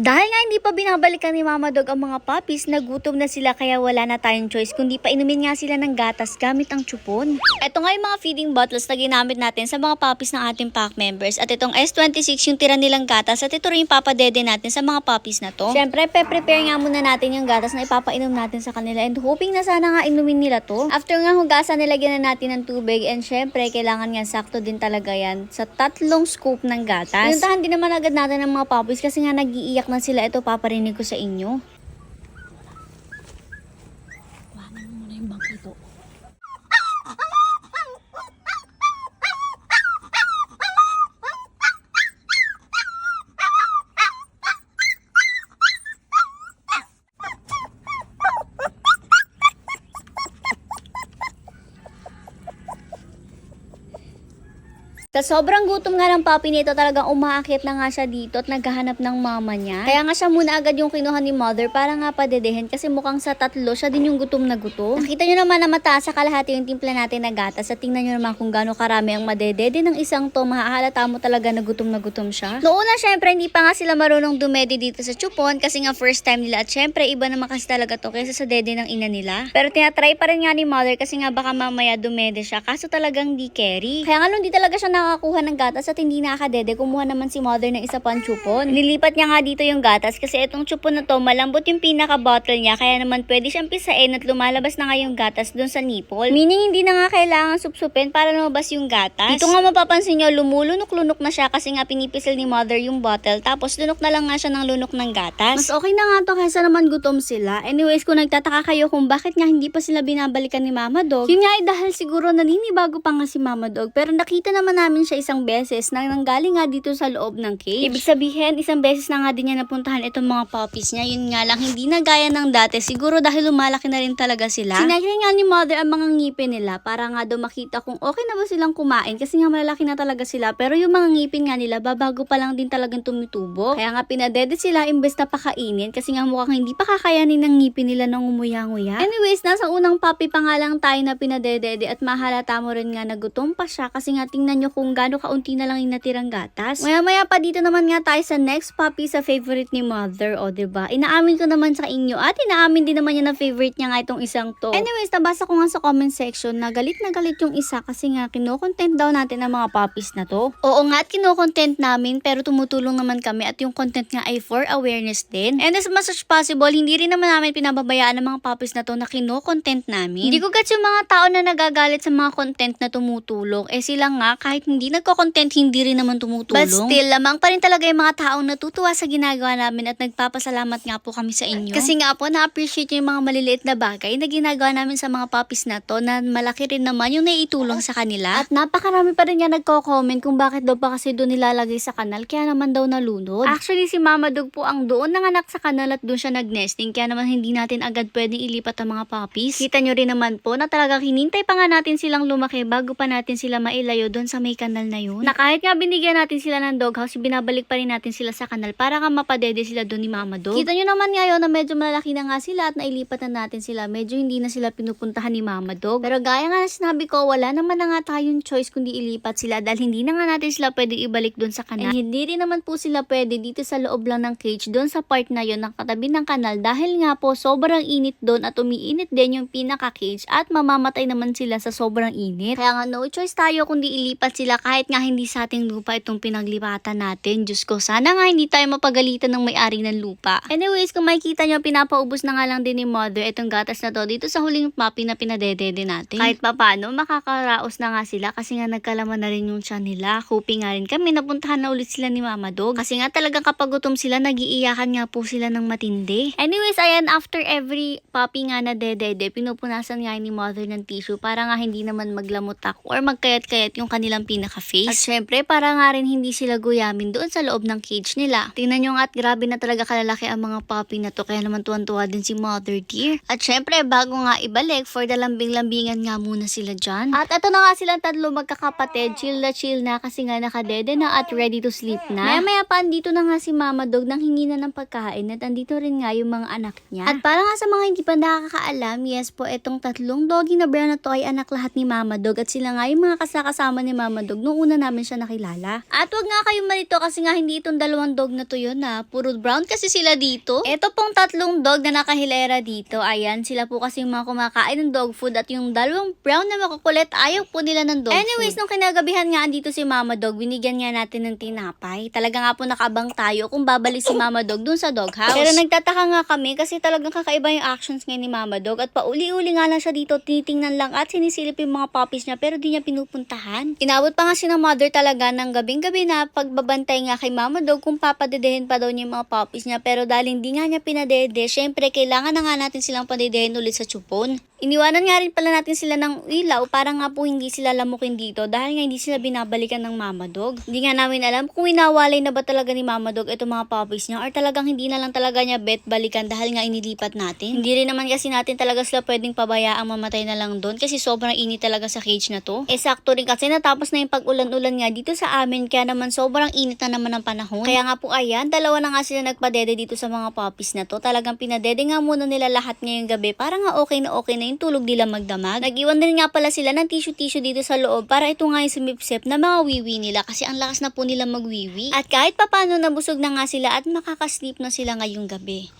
Dahil nga hindi pa binabalikan ni Mama Dog ang mga puppies, nagutom na sila kaya wala na tayong choice kundi pa inumin nga sila ng gatas gamit ang chupon. Ito nga yung mga feeding bottles na ginamit natin sa mga puppies ng ating pack members. At itong S26 yung tira nilang gatas at ito rin yung papadede natin sa mga puppies na to. Siyempre, pe-prepare nga muna natin yung gatas na ipapainom natin sa kanila and hoping na sana nga inumin nila to. After nga hugasan, nilagyan na natin ng tubig and syempre, kailangan nga sakto din talaga yan sa tatlong scoop ng gatas. Pinuntahan din naman agad natin ng mga puppies kasi nga nag-iiyak na sila. Ito, paparinig ko sa inyo. Kuhanan mo muna yung bangkito. Sa sobrang gutom nga ng puppy nito, talagang umaakit na nga siya dito at naghahanap ng mama niya. Kaya nga siya muna agad yung kinuha ni mother para nga padedehin kasi mukhang sa tatlo siya din yung gutom na gutom. Nakita nyo naman na mataas sa kalahati yung timpla natin na gatas at tingnan nyo naman kung gaano karami ang madedede ng isang to. Mahahalata mo talaga na gutom na gutom siya. Noong una, syempre, hindi pa nga sila marunong dumedi dito sa chupon kasi nga first time nila at syempre, iba naman kasi talaga to kaysa sa dede ng ina nila. Pero tinatry pa rin nga ni mother kasi nga baka mamaya dumede siya kaso talagang di carry. Kaya nga nung di talaga siya nakakuha ng gatas at hindi nakakadede, kumuha naman si mother ng isa pang chupon. Nilipat niya nga dito yung gatas kasi itong chupon na to, malambot yung pinaka-bottle niya kaya naman pwede siyang pisain at lumalabas na nga yung gatas dun sa nipple. Meaning hindi na nga kailangan supsupin para lumabas yung gatas. Dito nga mapapansin nyo, lumulunok-lunok na siya kasi nga pinipisil ni mother yung bottle tapos lunok na lang nga siya ng lunok ng gatas. Mas okay na nga to kaysa naman gutom sila. Anyways, kung nagtataka kayo kung bakit nga hindi pa sila binabalikan ni Mama Dog, yun nga ay dahil siguro naninibago pa nga si Mama Dog pero nakita naman namin siya isang beses na nanggaling nga dito sa loob ng cage. Ibig sabihin, isang beses na nga din niya napuntahan itong mga puppies niya. Yun nga lang, hindi na gaya ng dati. Siguro dahil lumalaki na rin talaga sila. Sinagyan nga ni mother ang mga ngipin nila para nga daw makita kung okay na ba silang kumain kasi nga malalaki na talaga sila. Pero yung mga ngipin nga nila, babago pa lang din talagang tumitubo. Kaya nga pinadede sila imbes na pakainin kasi nga mukhang hindi pa kakayanin ng ngipin nila ng umuya-nguya. Anyways, nasa unang puppy pa nga lang tayo na pinadedede at mahalata mo rin nga nagutom pa siya kasi nga tingnan nyo kung gaano kaunti na lang yung natirang gatas. Maya-maya pa dito naman nga tayo sa next puppy sa favorite ni mother, o ba diba? Inaamin ko naman sa inyo at inaamin din naman niya na favorite niya nga itong isang to. Anyways, nabasa ko nga sa comment section na galit na galit yung isa kasi nga kinokontent daw natin ang mga puppies na to. Oo nga at kinokontent namin pero tumutulong naman kami at yung content nga ay for awareness din. And as much as possible, hindi rin naman namin pinababayaan ang mga puppies na to na kinokontent namin. Hindi ko gets yung mga tao na nagagalit sa mga content na tumutulong. Eh sila nga, kahit hindi nagko-content, hindi rin naman tumutulong. But still, lamang pa rin talaga yung mga taong natutuwa sa ginagawa namin at nagpapasalamat nga po kami sa inyo. Kasi nga po, na-appreciate yung mga maliliit na bagay na ginagawa namin sa mga puppies na to na malaki rin naman yung naitulong sa kanila. At napakarami pa rin nga nagko-comment kung bakit daw pa kasi doon nilalagay sa kanal kaya naman daw nalunod. Actually, si Mama Dog po ang doon nanganak sa kanal at doon siya nag-nesting kaya naman hindi natin agad pwedeng ilipat ang mga puppies. Kita nyo rin naman po na talagang hinintay pa nga natin silang lumaki bago pa natin sila mailayo doon sa may kanal na yun. Na kahit nga binigyan natin sila ng doghouse, binabalik pa rin natin sila sa kanal para nga mapadede sila doon ni Mama Dog. Kita nyo naman ngayon na medyo malaki na nga sila at nailipat na natin sila. Medyo hindi na sila pinupuntahan ni Mama Dog. Pero gaya nga na sinabi ko, wala naman na nga tayong choice kundi ilipat sila dahil hindi na nga natin sila pwede ibalik doon sa kanal. And hindi rin naman po sila pwede dito sa loob lang ng cage doon sa part na yon ng katabi ng kanal dahil nga po sobrang init doon at umiinit din yung pinaka-cage at mamamatay naman sila sa sobrang init. Kaya nga no choice tayo kundi ilipat sila kahit nga hindi sa ating lupa itong pinaglipatan natin. Diyos ko, sana nga hindi tayo mapagalitan ng may-ari ng lupa. Anyways, kung makikita nyo, pinapaubos na nga lang din ni mother itong gatas na to dito sa huling puppy na pinadedede natin. Kahit pa paano, makakaraos na nga sila kasi nga nagkalaman na rin yung tiyan nila. Hoping nga rin kami, napuntahan na ulit sila ni Mama Dog. Kasi nga talagang kapag gutom sila, nagiiyakan nga po sila ng matindi. Anyways, ayan, after every puppy nga na dedede, pinupunasan nga ni mother ng tissue para nga hindi naman maglamutak or magkayat-kayat yung kanilang pinaka-face. At syempre, para nga rin hindi sila guyamin doon sa loob ng cage nila. Tingnan nyo nga at grabe na talaga kalalaki ang mga puppy na to, kaya naman tuwan-tuwa din si mother dear. At syempre, bago nga ibalik, for the lambing-lambingan nga muna sila dyan. At ito na nga silang tatlo magkakapatid, chill na chill na kasi nga nakadede na at ready to sleep na. Maya-maya pa, andito na nga si Mama Dog nang hingi na ng pagkain at andito rin nga yung mga anak niya. At para nga sa mga hindi pa nakakaalam, yes po, itong tatlong doggy na brown na to ay anak lahat ni Mama Dog at sila nga yung mga kasakasama ni Mama Dog Dog nung una namin siya nakilala. At wag nga kayong malito kasi nga hindi itong dalawang dog na to yun na puro brown kasi sila dito. Ito pong tatlong dog na nakahilera dito. Ayan, sila po kasi yung mga kumakain ng dog food at yung dalawang brown na makukulit ayaw po nila ng dog Anyways, nung kinagabihan nga andito si Mama Dog, binigyan nga natin ng tinapay. Talaga nga po nakabang tayo kung babalik si Mama Dog dun sa dog house. Pero nagtataka nga kami kasi talagang kakaiba yung actions ngayon ni Mama Dog at pauli-uli nga lang siya dito, tinitingnan lang at sinisilip yung mga puppies niya pero di niya pinupuntahan. Inabot pa nga si mother talaga ng gabing-gabi na pagbabantay nga kay Mama Dog kung papadedehin pa daw niya yung mga puppies niya pero dahil hindi nga niya pinadede, syempre kailangan na nga natin silang padedehin ulit sa chupon. Iniwanan nga rin pala natin sila ng ilaw para nga po hindi sila lamukin dito dahil nga hindi sila binabalikan ng Mama Dog. Hindi nga namin alam kung inawalay na ba talaga ni Mama Dog itong mga puppies niya or talagang hindi na lang talaga niya bet balikan dahil nga inilipat natin. Hindi rin naman kasi natin talaga sila pwedeng pabayaang mamatay na lang doon kasi sobrang init talaga sa cage na to. Eh sakto rin kasi natapos na yung pag-ulan-ulan nga dito sa amin kaya naman sobrang init na naman ang panahon. Kaya nga po ayan, dalawa na nga sila nagpadede dito sa mga puppies na to. Talagang pinadede nga muna nila lahat ngayong gabi para nga okay na okay na yung tulog nila magdamag. Nag-iwan din nga pala sila ng tissue-tissue dito sa loob para ito nga yung sumipsip na mga wiwi nila kasi ang lakas na po nila magwiwi. At kahit papano nabusog na nga sila at makakasleep na sila ngayong gabi.